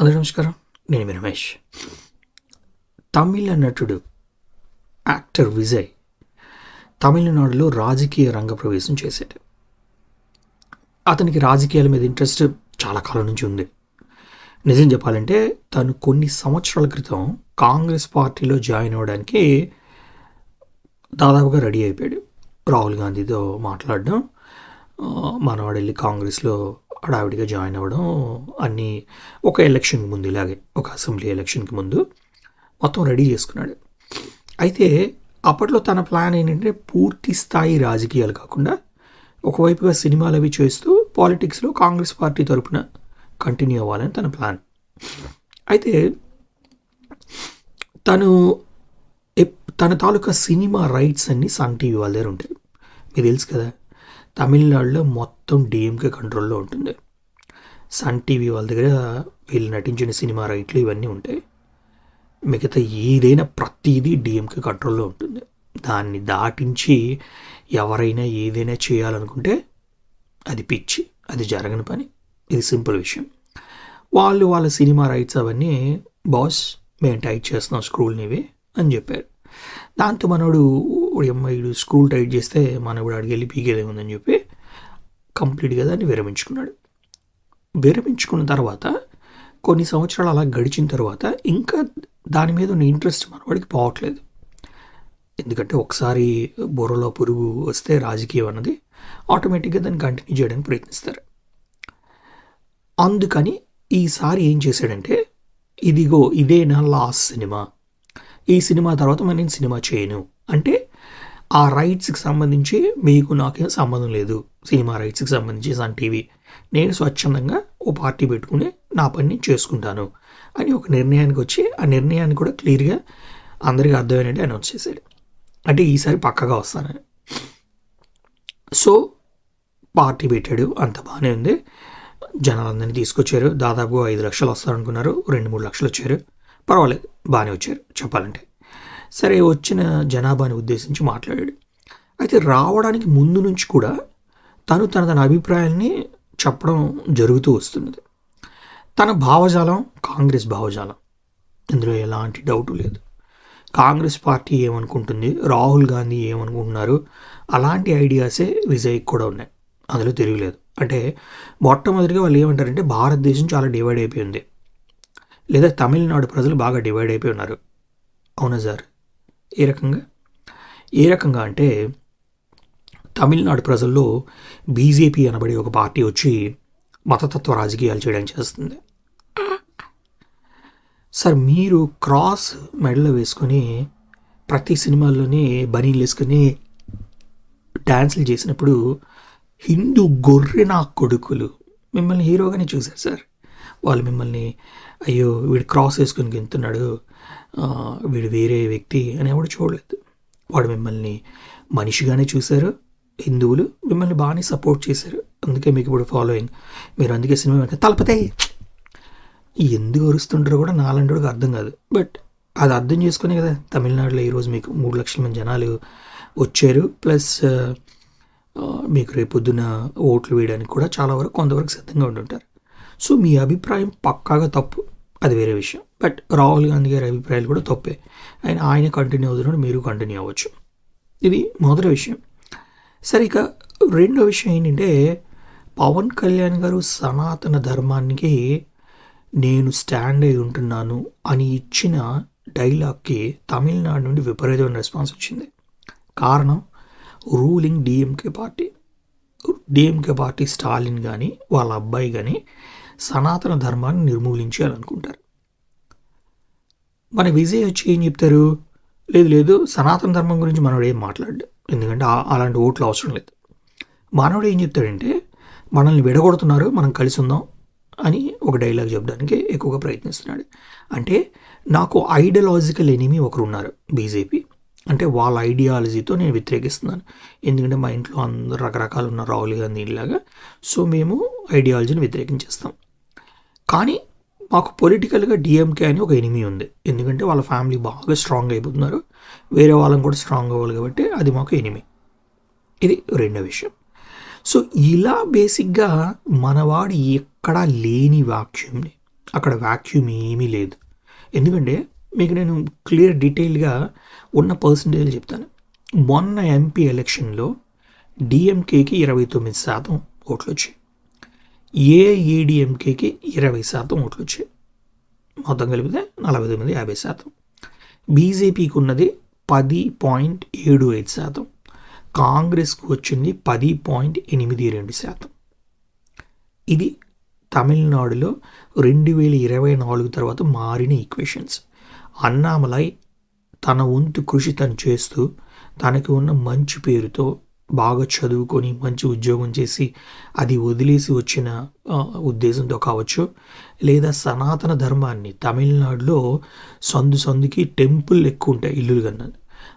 అందరూ నమస్కారం. నేను మీ రమేష్. తమిళ నటుడు యాక్టర్ విజయ్ తమిళనాడులో రాజకీయ రంగ ప్రవేశం చేశాడు. అతనికి రాజకీయాల మీద ఇంట్రెస్ట్ చాలా కాలం నుంచి ఉంది. నిజం చెప్పాలంటే తను కొన్ని సంవత్సరాల క్రితం కాంగ్రెస్ పార్టీలో జాయిన్ అవ్వడానికి దాదాపుగా రెడీ అయిపోయాడు. రాహుల్ గాంధీతో మాట్లాడడం ఆ, మనవాడు వెళ్ళి కాంగ్రెస్లో హడావిడిగా జాయిన్ అవ్వడం అన్నీ ఒక ఎలక్షన్కి ముందు ఇలాగే ఒక అసెంబ్లీ ఎలక్షన్కి ముందు మొత్తం రెడీ చేసుకున్నాడు. అయితే అప్పట్లో తన ప్లాన్ ఏంటంటే పూర్తి స్థాయి రాజకీయాలు కాకుండా ఒకవైపుగా సినిమాలు అవి చేస్తూ పాలిటిక్స్లో కాంగ్రెస్ పార్టీ తరపున కంటిన్యూ అవ్వాలని తన ప్లాన్. అయితే తను ఎప్- తన తాలూకా సినిమా రైట్స్ అన్నీ సన్ టీవీ వాళ్ళ దగ్గర ఉంటాయి. మీకు తెలుసు కదా తమిళనాడులో మొత్తం మొత్తం డిఎంకే కంట్రోల్లో ఉంటుంది. సన్ టీవీ వాళ్ళ దగ్గర వీళ్ళు నటించిన సినిమా రైట్లు ఇవన్నీ ఉంటాయి. మిగతా ఏదైనా ప్రతిదీ డిఎంకే కంట్రోల్లో ఉంటుంది. దాన్ని దాటించి ఎవరైనా ఏదైనా చేయాలనుకుంటే అది పిచ్చి అది జరగని పని. ఇది సింపుల్ విషయం. వాళ్ళు వాళ్ళ సినిమా రైట్స్ అవన్నీ బాస్ మేము టైట్ చేస్తున్నాం స్క్రూల్నివి అని చెప్పారు. దాంతో మనోడు అమ్మాయిడు స్క్రూల్ టైట్ చేస్తే మనోడు అడిగి వెళ్ళి పీకేదే ఉందని చెప్పి కంప్లీట్గా దాన్ని విరమించుకున్నాడు. విరమించుకున్న తర్వాత కొన్ని సంవత్సరాలు అలా గడిచిన తర్వాత ఇంకా దాని మీద ఉన్న ఇంట్రెస్ట్ మనవాడికి పోవట్లేదు. ఎందుకంటే ఒకసారి బుర్రలో పురుగు వస్తే రాజకీయం అన్నది ఆటోమేటిక్గా దాన్ని కంటిన్యూ చేయడానికి ప్రయత్నిస్తారు. అందుకని ఈసారి ఏం చేశాడంటే ఇదిగో ఇదే నా లాస్ట్ సినిమా. ఈ సినిమా తర్వాత మరి నేను సినిమా చేయను. అంటే ఆ రైట్స్కి సంబంధించి మీకు నాకేం సంబంధం లేదు. సినిమా రైట్స్కి సంబంధించి సన్ టీవీ. నేను స్వచ్ఛందంగా ఓ పార్టీ పెట్టుకుని నా పని నేను చేసుకుంటాను అని ఒక నిర్ణయానికి వచ్చి ఆ నిర్ణయాన్ని కూడా క్లియర్గా అందరికీ అర్థమైనట్టు అనౌన్స్ చేశాడు. అంటే ఈసారి పక్కగా వస్తానని. సో పార్టీ పెట్టాడు. అంత బాగానే ఉంది. జనాలందరినీ తీసుకొచ్చారు. దాదాపు ఐదు లక్షలు వస్తారనుకున్నారు. రెండు మూడు లక్షలు వచ్చారు. పర్వాలేదు. బాగానే వచ్చారు. చెప్పాలంటే. సరే వచ్చిన జనాభాని ఉద్దేశించి మాట్లాడాడు. అయితే రావడానికి ముందు నుంచి కూడా తను తన తన అభిప్రాయాల్ని చెప్పడం జరుగుతూ వస్తున్నది. తన భావజాలం కాంగ్రెస్ భావజాలం. ఇందులో ఎలాంటి డౌట్ లేదు. కాంగ్రెస్ పార్టీ ఏమనుకుంటుంది? రాహుల్ గాంధీ ఏమనుకుంటున్నారు? అలాంటి ఐడియాసే విజయ్కి కూడా ఉన్నాయి. అందులో తిరగలేదు. అంటే మొట్టమొదటిగా వాళ్ళు ఏమంటారంటే భారతదేశం చాలా డివైడ్ అయిపోయింది. లేదా తమిళనాడు ప్రజలు బాగా డివైడ్ అయిపోయి ఉన్నారు. అవునా సార్? ఏ రకంగా? ఏ రకంగా అంటే తమిళనాడు ప్రజల్లో బీజేపీ అనబడే ఒక పార్టీ వచ్చి మతతత్వ రాజకీయాలు చేయడం చేస్తుంది. సార్ మీరు క్రాస్ మెడలో వేసుకొని ప్రతి సినిమాల్లోనే బనీలు వేసుకొని డ్యాన్సులు చేసినప్పుడు హిందూ గొర్రె నా కొడుకులు మిమ్మల్ని హీరోగానే చూశారు సార్. వాళ్ళు మిమ్మల్ని అయ్యో వీడు క్రాస్ వేసుకొని గెంతున్నాడు వీడు వేరే వ్యక్తి అని ఎవడు చూడలేదు. వాడు మిమ్మల్ని మనిషిగానే చూశారు హిందువులు మిమ్మల్ని బాగానే సపోర్ట్ చేశారు. అందుకే మీకు ఇప్పుడు ఫాలోయింగ్ మీరు అందుకే సినిమా వెనక తలపతే ఎందుకు అరుస్తుంటారో కూడా నాలంటోడికి అర్థం కాదు. బట్ అది అర్థం చేసుకునే కదా తమిళనాడులో ఈరోజు మీకు మూడు లక్షల మంది జనాలు వచ్చారు. ప్లస్ మీకు రేపొద్దున ఓట్లు వేయడానికి కూడా చాలా వరకు కొంతవరకు సిద్ధంగా ఉండుంటారు సో మీ అభిప్రాయం పక్కాగా తప్పు. అది వేరే విషయం. బట్ రాహుల్ గాంధీ గారి అభిప్రాయాలు కూడా తప్పే. ఆయన ఆయన కంటిన్యూ అవుతున్నాడు మీరు కంటిన్యూ అవ్వచ్చు. ఇది మొదటి విషయం. సరే ఇక రెండో విషయం ఏంటంటే పవన్ కళ్యాణ్ గారు సనాతన ధర్మానికి నేను స్టాండ్ అయి ఉంటున్నాను అని ఇచ్చిన డైలాగ్కి తమిళనాడు నుండి విపరీతమైన రెస్పాన్స్ వచ్చింది. కారణం ruling DMK party DMK party Stalin కానీ వాళ్ళ అబ్బాయి కానీ సనాతన ధర్మాన్ని నిర్మూలించాలనుకుంటారు. మన విజయ్ వచ్చి ఏం చెప్తారు? లేదు లేదు సనాతన ధర్మం గురించి మనోడు ఏం మాట్లాడు ఎందుకంటే అలాంటి ఓట్లు అవసరం లేదు. మానవుడు ఏం చెప్తాడంటే మనల్ని విడగొడుతున్నారు మనం కలిసి ఉందాం అని ఒక డైలాగ్ చెప్పడానికి ఎక్కువగా ప్రయత్నిస్తున్నాడు. అంటే నాకు ఐడియాలజికల్ ఎనిమి ఒకరు ఉన్నారు బీజేపీ. అంటే వాళ్ళ ఐడియాలజీతో నేను వ్యతిరేకిస్తున్నాను. ఎందుకంటే మా ఇంట్లో అందరు రకరకాలు ఉన్న రాహుల్ గాంధీ లాగా సో మేము ఐడియాలజీని వ్యతిరేకించేస్తాం. కానీ మాకు పొలిటికల్గా డిఎంకే అని ఒక ఎనిమి ఉంది. ఎందుకంటే వాళ్ళ ఫ్యామిలీ బాగా స్ట్రాంగ్ అయిపోతున్నారు. వేరే వాళ్ళని కూడా స్ట్రాంగ్ అవ్వాలి కాబట్టి అది మాకు ఎనిమి ఇది రెండో విషయం. సో ఇలా బేసిక్గా మనవాడు ఎక్కడా లేని వాక్యూమ్ని అక్కడ వాక్యూమ్ ఏమీ లేదు. ఎందుకంటే మీకు నేను క్లియర్ డీటెయిల్గా ఉన్న పర్సంటేజ్ చెప్తాను. మొన్న ఎంపీ ఎలక్షన్లో డిఎంకేకి ఇరవై తొమ్మిది శాతం ఓట్లు వచ్చాయి. ఏఈడిఎంకేకి ఇరవై శాతం ఓట్లు వచ్చాయి. మొత్తం కలిపితే నలభై తొమ్మిది యాభై శాతం. బీజేపీకి ఉన్నది పది పాయింట్ ఏడు ఐదు శాతం. కాంగ్రెస్కు వచ్చింది పది పాయింట్ ఎనిమిది రెండు శాతం. ఇది తమిళనాడులో రెండు వేల ఇరవై నాలుగు తర్వాత మారిన ఈక్వేషన్స్ అన్నామలై తన వంతు కృషి తను చేస్తూ తనకి ఉన్న మంచి పేరుతో బాగా చదువుకొని మంచి ఉద్యోగం చేసి అది వదిలేసి వచ్చిన ఉద్దేశంతో కావచ్చు లేదా సనాతన ధర్మాన్ని తమిళనాడులో సందు సందుకి టెంపుల్ ఎక్కువ ఉంటాయి ఇల్లులు కన్నా.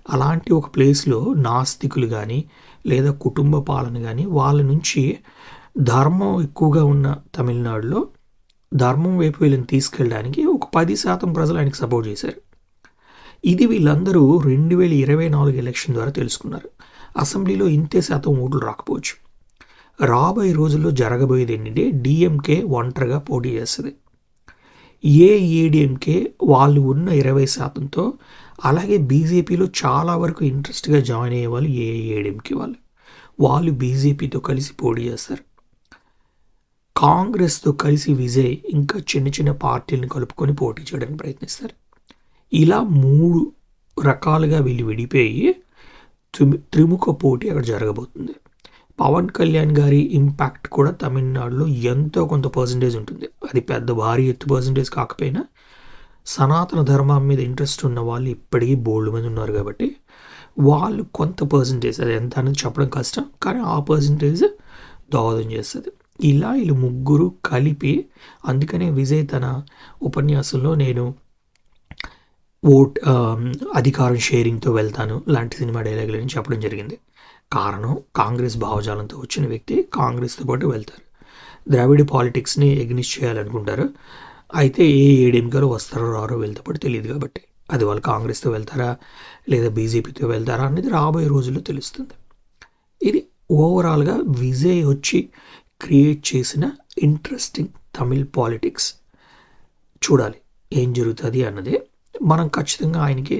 అలాంటి ఒక ప్లేస్లో నాస్తికులు కానీ లేదా కుటుంబ పాలన కానీ వాళ్ళ నుంచి ధర్మం ఎక్కువగా ఉన్న తమిళనాడులో ధర్మం వైపు వీళ్ళని తీసుకెళ్ళడానికి ఒక పది శాతం ప్రజలు ఆయనకి సపోర్ట్ చేశారు. ఇది వీళ్ళందరూ రెండు వేల ఇరవై నాలుగు ఎలక్షన్ ద్వారా తెలుసుకున్నారు. అసెంబ్లీలో ఇంతే శాతం ఓట్లు రాకపోవచ్చు. రాబోయే రోజుల్లో జరగబోయేది ఏంటంటే డిఎంకే ఒంటరిగా పోటీ చేస్తుంది. ఏఏడిఎంకే వాళ్ళు ఉన్న ఇరవై శాతంతో అలాగే బీజేపీలో చాలా వరకు ఇంట్రెస్ట్గా జాయిన్ అయ్యే వాళ్ళు ఏఏడిఎంకే వాళ్ళు. వాళ్ళు బీజేపీతో కలిసి పోటీ చేస్తారు. కాంగ్రెస్తో కలిసి విజయ్ ఇంకా చిన్న చిన్న పార్టీలను కలుపుకొని పోటీ చేయడానికి ప్రయత్నిస్తారు. ఇలా మూడు రకాలుగా వీళ్ళు విడిపోయి త్రిముఖ పోటీ అక్కడ జరగబోతుంది. పవన్ కళ్యాణ్ గారి ఇంపాక్ట్ కూడా తమిళనాడులో ఎంతో కొంత పర్సంటేజ్ ఉంటుంది. అది పెద్ద భారీ ఎత్తు పర్సంటేజ్ కాకపోయినా సనాతన ధర్మం మీద ఇంట్రెస్ట్ ఉన్న వాళ్ళు ఇప్పటికీ బోల్డ్ మంది ఉన్నారు కాబట్టి వాళ్ళు కొంత పర్సంటేజ్ అది ఎంత అనేది చెప్పడం కష్టం కానీ ఆ పర్సంటేజ్ దోహదం చేస్తుంది. ఇలా వీళ్ళు ముగ్గురు కలిపి అందుకనే విజయ్ తన ఉపన్యాసంలో నేను ఓట్ అధికారం షేరింగ్తో వెళ్తాను. లాంటి సినిమా డైలాగులని చెప్పడం జరిగింది. కారణం కాంగ్రెస్ భావజాలంతో వచ్చిన వ్యక్తి కాంగ్రెస్తో పాటు వెళ్తారు. ద్రావిడ పాలిటిక్స్ని ఎగ్నిస్ట్ చేయాలనుకుంటారు. అయితే ఏ ఏడీఎంకేలో వస్తారో రారో వెళ్తే పాటు తెలియదు కాబట్టి. అది వాళ్ళు కాంగ్రెస్తో వెళ్తారా? లేదా బీజేపీతో వెళ్తారా? అనేది రాబోయే రోజుల్లో తెలుస్తుంది. ఇది ఓవరాల్గా విజయ్ వచ్చి క్రియేట్ చేసిన ఇంట్రెస్టింగ్ తమిళ్ పాలిటిక్స్. చూడాలి. ఏం జరుగుతుంది అన్నదే మనం ఖచ్చితంగా ఆయనకి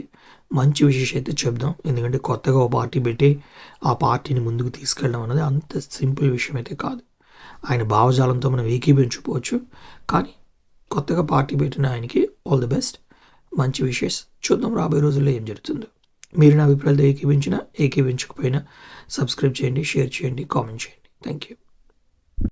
మంచి విశేషం అయితే చెప్దాం. ఎందుకంటే కొత్తగా ఒక పార్టీ పెట్టి ఆ పార్టీని ముందుకు తీసుకెళ్ళడం అనేది అంత సింపుల్ విషయం అయితే కాదు. ఆయన భావజాలంతో మనం ఏకీభించుకోవచ్చు కానీ కొత్తగా పార్టీ పెట్టిన ఆయనకి ఆల్ ది బెస్ట్. మంచి విషెస్ చూద్దాం రాబోయే రోజుల్లో ఏం జరుగుతుందో. మీరు నా అభిప్రాయాలతో ఏకీభించినా ఏకీభించకపోయినా సబ్స్క్రైబ్ చేయండి షేర్ చేయండి కామెంట్ చేయండి. Thank you